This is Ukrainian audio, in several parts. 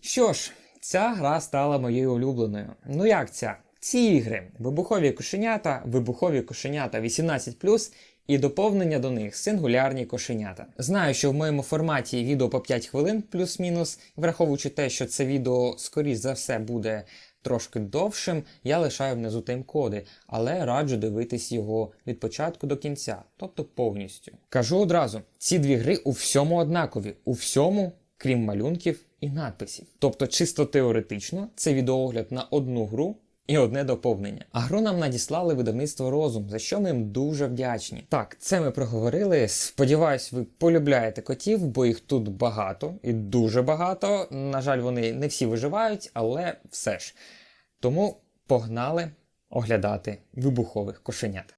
Що ж, ця гра стала моєю улюбленою. Ну як ця? Ці ігри вибухові кошенята, вибухові кошенята 18 і доповнення до них сингулярні кошенята. Знаю, що в моєму форматі відео по 5 хвилин плюс-мінус, враховуючи те, що це відео, скоріш за все, буде трошки довшим, я лишаю внизу тайм-коди, але раджу дивитись його від початку до кінця, тобто повністю. Кажу одразу: ці дві гри у всьому однакові, у всьому, крім малюнків і надписів. Тобто, чисто теоретично, це відеоогляд на одну гру. І одне доповнення. А гру нам надіслали видавництво розум, за що ми їм дуже вдячні. Так, це ми проговорили. Сподіваюсь, ви полюбляєте котів, бо їх тут багато і дуже багато. На жаль, вони не всі виживають, але все ж. Тому погнали оглядати вибухових кошенят.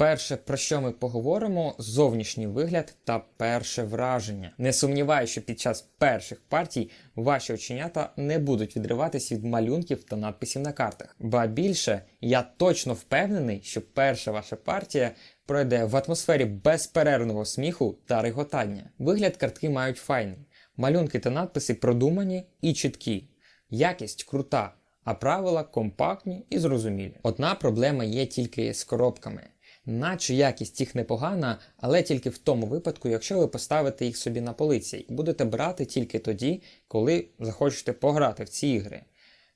Перше, про що ми поговоримо, зовнішній вигляд та перше враження. Не сумніваюся, що під час перших партій ваші оченята не будуть відриватись від малюнків та надписів на картах. Ба більше, я точно впевнений, що перша ваша партія пройде в атмосфері безперервного сміху та реготання. Вигляд картки мають файний. Малюнки та надписи продумані і чіткі. Якість крута, а правила компактні і зрозумілі. Одна проблема є тільки з коробками. Наче якість їх непогана, але тільки в тому випадку, якщо ви поставите їх собі на полиці і будете брати тільки тоді, коли захочете пограти в ці ігри.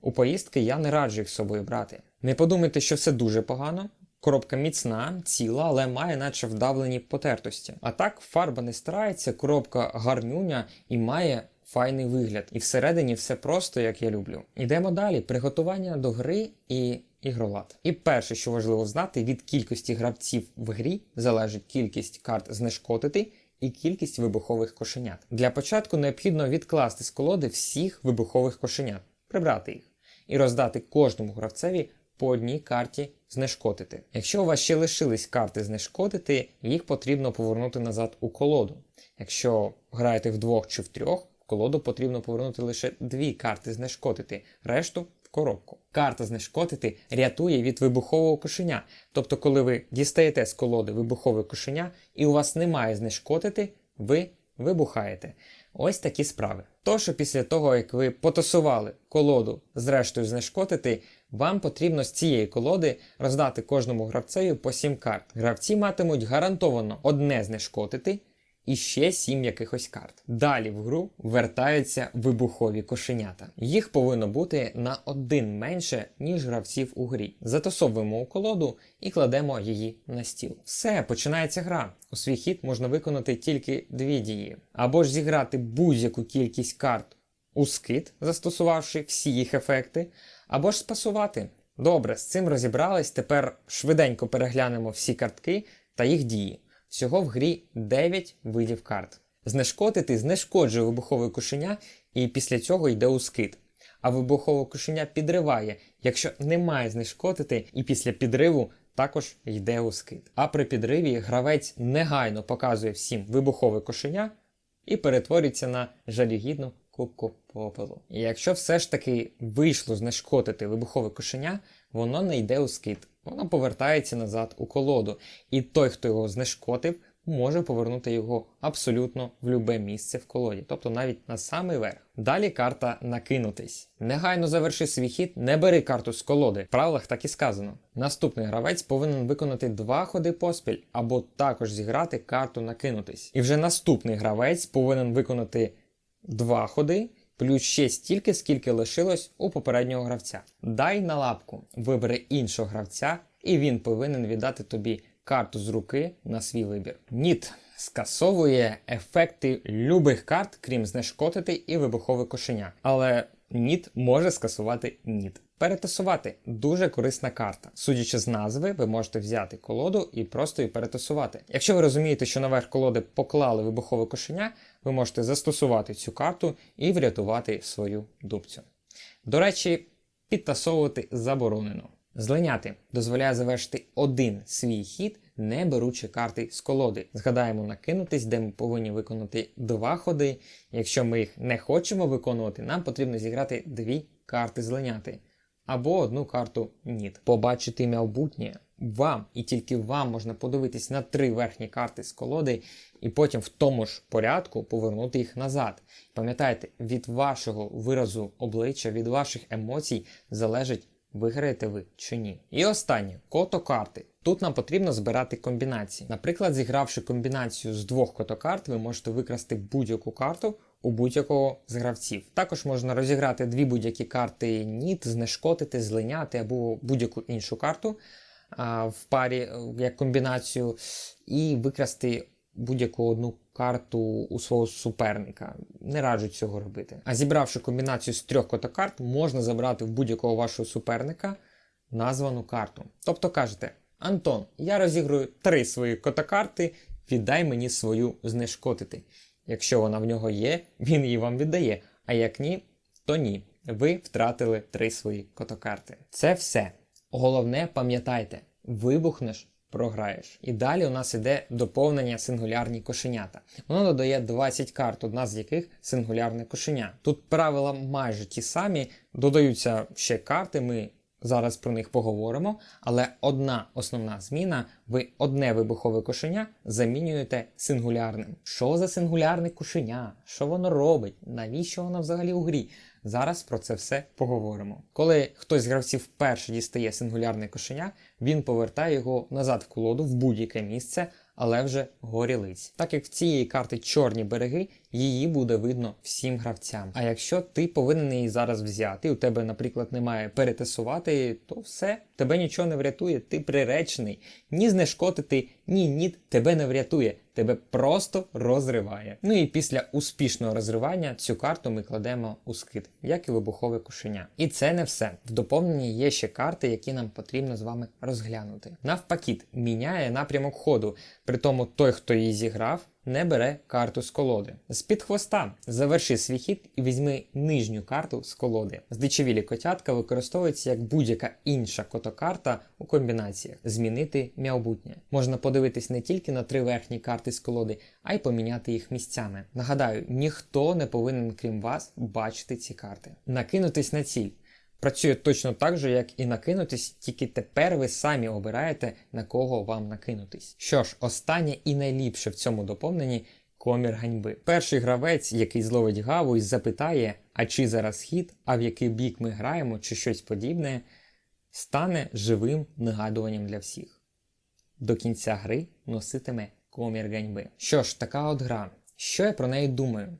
У поїздки я не раджу їх з собою брати. Не подумайте, що все дуже погано. Коробка міцна, ціла, але має наче вдавлені потертості. А так фарба не старається, коробка гарнюня і має файний вигляд. І всередині все просто, як я люблю. Ідемо далі. Приготування до гри і ігролад. І перше, що важливо знати, від кількості гравців в грі залежить кількість карт знешкодити і кількість вибухових кошенят. Для початку необхідно відкласти з колоди всіх вибухових кошенят, прибрати їх і роздати кожному гравцеві по одній карті знешкодити. Якщо у вас ще лишились карти знешкодити, їх потрібно повернути назад у колоду. Якщо граєте вдвох чи в трьох, в колоду потрібно повернути лише дві карти знешкодити, решту коробку. Карта знешкодити рятує від вибухового кошеня. Тобто, коли ви дістаєте з колоди вибухове кошеня і у вас немає знешкодити, ви вибухаєте. Ось такі справи. То, що після того, як ви потасували колоду з рештою знешкодити, вам потрібно з цієї колоди роздати кожному гравцеві по 7 карт. Гравці матимуть гарантовано одне знешкодити і ще 7 якихось карт. Далі в гру вертаються вибухові кошенята. Їх повинно бути на один менше, ніж гравців у грі. Затасовуємо у колоду і кладемо її на стіл. Все, починається гра. У свій хід можна виконати тільки дві дії: або ж зіграти будь-яку кількість карт у скид, застосувавши всі їх ефекти, або ж спасувати. Добре, з цим розібрались. Тепер швиденько переглянемо всі картки та їх дії. Всього в грі 9 видів карт. Знешкодити знешкоджує вибухове кошеня і після цього йде у скид. А вибухове кошеня підриває, якщо немає знешкодити, і після підриву також йде у скид. А при підриві гравець негайно показує всім вибухове кошеня і перетворюється на жалюгідну кубку попелу. І якщо все ж таки вийшло знешкодити вибухове кошеня, воно не йде у скид. Воно повертається назад у колоду, і той, хто його знешкодив, може повернути його абсолютно в любе місце в колоді, тобто навіть на самий верх. Далі карта накинутись. Негайно заверши свій хід, не бери карту з колоди. В правилах так і сказано. Наступний гравець повинен виконати два ходи поспіль, або також зіграти карту накинутись. І вже наступний гравець повинен виконати два ходи. Плюс ще стільки, скільки лишилось у попереднього гравця. Дай на лапку, вибери іншого гравця, і він повинен віддати тобі карту з руки на свій вибір. Ніт скасовує ефекти любих карт, крім знешкодити і вибухове кошеня. Але ніт може скасувати ніт. Перетасувати дуже корисна карта. Судячи з назви, ви можете взяти колоду і просто її перетасувати. Якщо ви розумієте, що наверх колоди поклали вибухове кошеня, ви можете застосувати цю карту і врятувати свою дубцю. До речі, підтасовувати заборонено. Злиняти дозволяє завершити один свій хід, не беручи карти з колоди. Згадаємо накинутись, де ми повинні виконати два ходи. Якщо ми їх не хочемо виконувати, нам потрібно зіграти дві карти злиняти. Або одну карту ніт. Побачити майбутнє вам і тільки вам можна подивитись на три верхні карти з колоди і потім в тому ж порядку повернути їх назад. Пам'ятайте, від вашого виразу обличчя, від ваших емоцій залежить, виграєте ви чи ні. І останнє кото-карти. Тут нам потрібно збирати комбінації. Наприклад, зігравши комбінацію з двох кото-карт, ви можете викрасти будь-яку карту у будь-якого з гравців. Також можна розіграти дві будь-які карти ніт, знешкотити, злиняти або будь-яку іншу карту а, в парі е, як комбінацію, і викрасти будь-яку одну карту у свого суперника. Не раджу цього робити. А зібравши комбінацію з трьох котокарт, можна забрати в будь-якого вашого суперника названу карту. Тобто кажете: Антон, я розіграю три свої котокарти, віддай мені свою знешкотити. Якщо вона в нього є, він її вам віддає. А як ні, то ні. Ви втратили три свої котокарти. Це все. Головне, пам'ятайте, вибухнеш, програєш. І далі у нас іде доповнення сингулярні кошенята. Воно додає 20 карт, одна з яких сингулярне кошеня. Тут правила майже ті самі, додаються ще карти. Ми зараз про них поговоримо. Але одна основна зміна: ви одне вибухове кошеня замінюєте сингулярним. Що за сингулярне кошеня? Що воно робить? Навіщо воно взагалі у грі? Зараз про це все поговоримо. Коли хтось з гравців вперше дістає сингулярне кошеня, він повертає його назад в колоду в будь-яке місце, але вже горі лиць. Так як в цієї карти чорні береги, її буде видно всім гравцям. А якщо ти повинен її зараз взяти, у тебе, наприклад, немає перетасувати, то все, тебе нічого не врятує, ти приречений. Ні знешкотити, ні ніт тебе не врятує. Тебе просто розриває. Ну і після успішного розривання цю карту ми кладемо у скид, як і вибухове кошеня. І це не все. В доповненні є ще карти, які нам потрібно з вами розглянути. Навпаки, міняє напрямок ходу. При тому той, хто її зіграв, не бере карту з колоди. З-під хвоста заверши свій хід і візьми нижню карту з колоди. Здичевілі котятка використовується як будь-яка інша котокарта у комбінаціях. Змінити майбутнє. Можна подивитись не тільки на три верхні карти з колоди, а й поміняти їх місцями. Нагадаю, ніхто не повинен, крім вас, бачити ці карти. Накинутись на ціль. Працює точно так же, як і накинутись, тільки тепер ви самі обираєте, на кого вам накинутись. Що ж, останнє і найліпше в цьому доповненні комір ганьби. Перший гравець, який зловить гаву і запитає, а чи зараз хід, а в який бік ми граємо, чи щось подібне, стане живим нагадуванням для всіх. До кінця гри носитиме комір ганьби. Що ж, така от гра. Що я про неї думаю?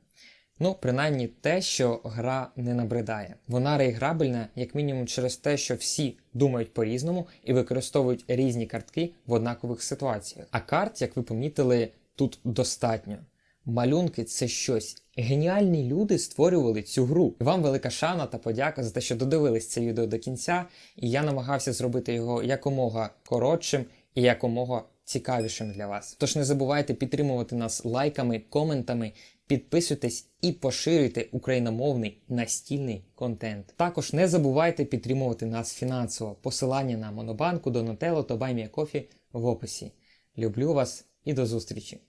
Ну, принаймні те, що гра не набридає. Вона реіграбельна, як мінімум, через те, що всі думають по-різному і використовують різні картки в однакових ситуаціях. А карт, як ви помітили, тут достатньо. Малюнки це щось. Геніальні люди створювали цю гру. Вам велика шана та подяка за те, що додивились це відео до кінця, і я намагався зробити його якомога коротшим і якомога цікавішим для вас. Тож не забувайте підтримувати нас лайками, коментами, підписуйтесь і поширюйте україномовний настільний контент. Також не забувайте підтримувати нас фінансово. Посилання на Монобанку, Донателло та Баймія Кофі в описі. Люблю вас і до зустрічі!